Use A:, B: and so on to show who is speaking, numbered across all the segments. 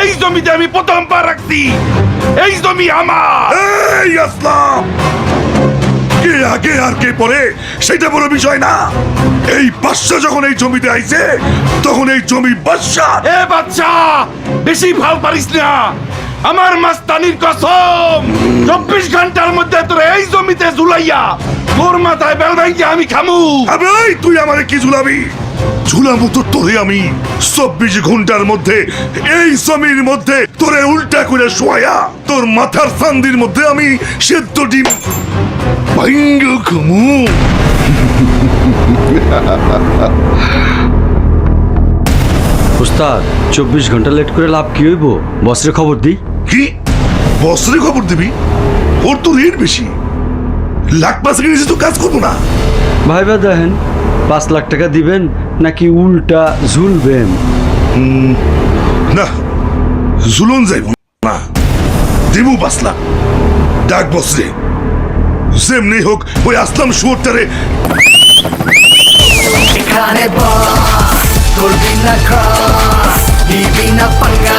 A: এই জমিতে আমি প্রথম পা রাখছি। এই জমি আমার।
B: এই আসলাম। কে আগে আর কে পরে সেটা বড় বিষয় না। এই বাদশা যখন এই জমিতে আইছে তখন এই জমি বাদশা।
A: এ বাচ্চা বেশি ভালো পারিস না। আমার মাস্তানির কসম চব্বিশ ঘণ্টার মধ্যে তোর এই জমিতে ঝুলাইয়া তোর মাথায় বেল ভাঙ্গি আমি খামু।
B: তুই আমারে কি ঝুলাবি? ঝুলাবো তো তোরে আমি চব্বিশ ঘণ্টার মধ্যে এই জমির মধ্যে তোরে উল্টা করে শোয়া তোর মাথার চান্দির মধ্যে আমি সেদ্ধ ডিম ভাঙ্গ ঘুমু
C: উস্তাদ চব্বিশ ঘণ্টা লেট করে লাভ কি হইব? বসরে খবর দিই।
B: কি? বছরে খবর দিবি? ওর তো রেট বেশি। লাখ পাঁচ তো কাজ করব না।
C: ভাইবা দেখেন পাঁচ লাখ টাকা দিবেন নাকি উল্টা ঝুলবেন?
B: না জুলন যাইব না। দিব লাখ ডাক বসরে যেমনি হোক ওই আসলাম শুয়োরটারে।
D: এখানে বস করবি না ক্রস নিবি না পাঙ্গা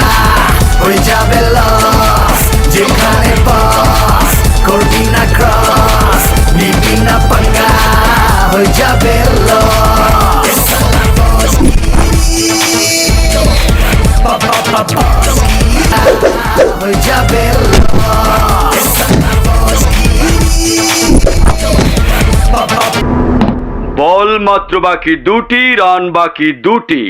D: হয়ে যাবে লস। যেখানে বস করবি না ক্রস নিবি না পাঙ্গা হয়ে যাবে লস
C: বল মাত্র বাকি দুটি, রান বাকি দুটি।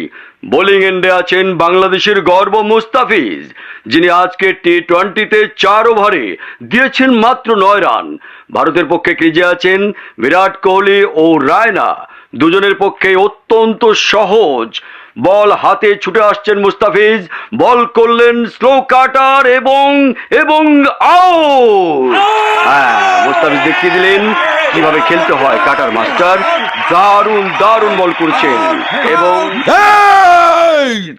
C: বোলিং এন্ডে আছেন বাংলাদেশের গর্ব মুস্তাফিজ, যিনি আজকে টি টোয়েন্টিতে চার ওভারে দিয়েছেন মাত্র নয় রান। ভারতের পক্ষে ক্রিজে আছেন বিরাট কোহলি ও রায়না। দুজনের পক্ষে অত্যন্ত সহজ বল হাতে ছুটে আসছেন মুস্তাফিজ। বল করলেন স্লো কাটার এবং এবং আউট হ্যাঁ মুস্তাফিজ দেখিয়ে দিলেন কীভাবে খেলতে হয় কাটার মাস্টার দারুণ দারুণ বল করেছেন। এবং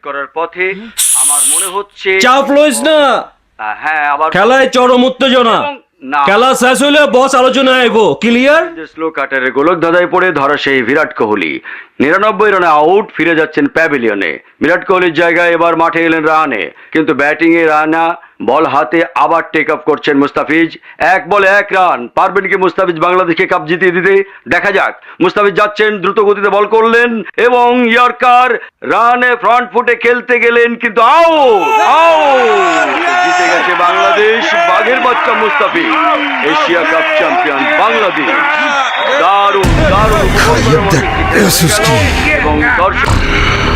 C: করার পথে আমার মনে হচ্ছে
E: চাপ লইস না।
C: হ্যাঁ আবার
E: খেলায় চরম উত্তেজনা। খেলা শেষ হইলে বস আলোচনা আইব। ক্লিয়ার
C: স্লো কাটারে গোলক ধাঁধায় পড়ে ধরা সেই বিরাট কোহলি। নিরানব্বই রানে আউট, ফিরে যাচ্ছেন প্যাভিলিয়নে। বিরাট কোহলির জায়গায় এবার মাঠে এলেন রাহানে কিন্তু ব্যাটিং এ রানা বল হাতে আবার টেক আপ করছেন মুস্তাফিজ। এক বলে এক রান। পারবেন কি মুস্তাফিজ বাংলাদেশকে কাপ জিতিয়ে দিতে? দেখা যাক। মুস্তাফিজ যাচ্ছেন, দ্রুত গতিতে বল করলেন এবং ইয়র্কার রানে ফ্রন্ট ফুটে খেলতে গেলেন, কিন্তু আও আও জিতে গেছে বাংলাদেশ বাঘের বাচ্চা Mustafiz. Asia cup champion Bangladesh. দারুণ দারুণ। com Torch.